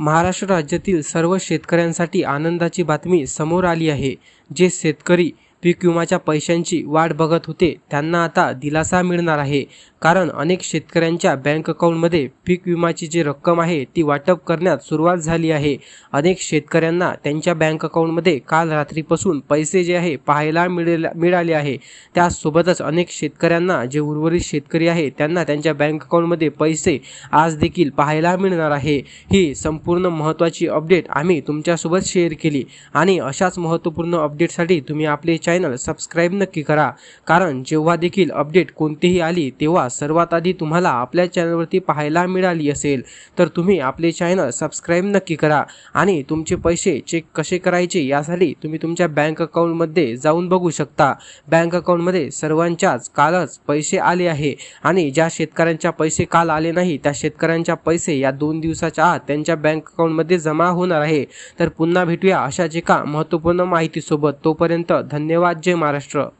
महाराष्ट्र राज्यातील सर्व शेतकऱ्यांसाठी आनंदाची बातमी समोर आली आहे. जे शेतकरी पीक विम्याच्या पैशांची वाट बघत होते त्यांना आता दिलासा मिळणार आहे. कारण अनेक शेतकऱ्यांच्या बँक अकाउंटमध्ये पीक विमाची जी रक्कम आहे ती वाटप करण्यात सुरुवात झाली आहे. अनेक शेतकऱ्यांना त्यांच्या बँक अकाउंटमध्ये काल रात्रीपासून पैसे जे आहे पाहायला मिळेल मिळाले आहे. त्यासोबतच अनेक शेतकऱ्यांना जे उर्वरित शेतकरी आहे त्यांना त्यांच्या बँक अकाउंटमध्ये पैसे आज देखील पाहायला मिळणार आहे. ही संपूर्ण महत्त्वाची अपडेट आम्ही तुमच्यासोबत शेअर केली. आणि अशाच महत्त्वपूर्ण अपडेटसाठी तुम्ही आपले चॅनल सबस्क्राईब नक्की करा. कारण जेव्हा देखील अपडेट कोणतीही आली तेव्हा सर्वात आधी तुम्हाला आपल्या चॅनलवरती पाहायला मिळाली असेल तर तुम्ही आपले चॅनल सबस्क्राईब नक्की करा आणि तुमचे पैसे चेक कसे करायचे यासाठी तुम्ही तुमच्या बँक अकाउंटमध्ये जाऊन बघू शकता. बँक अकाउंटमध्ये सर्वांच्याच कालच पैसे आले आहे आणि ज्या शेतकऱ्यांच्या पैसे काल आले नाही त्या शेतकऱ्यांच्या पैसे या दोन दिवसाच्या आत त्यांच्या बँक अकाउंटमध्ये जमा होणार आहे. तर पुन्हा भेटूया अशाच एका महत्त्वपूर्ण माहितीसोबत. तोपर्यंत धन्यवाद. जय महाराष्ट्र.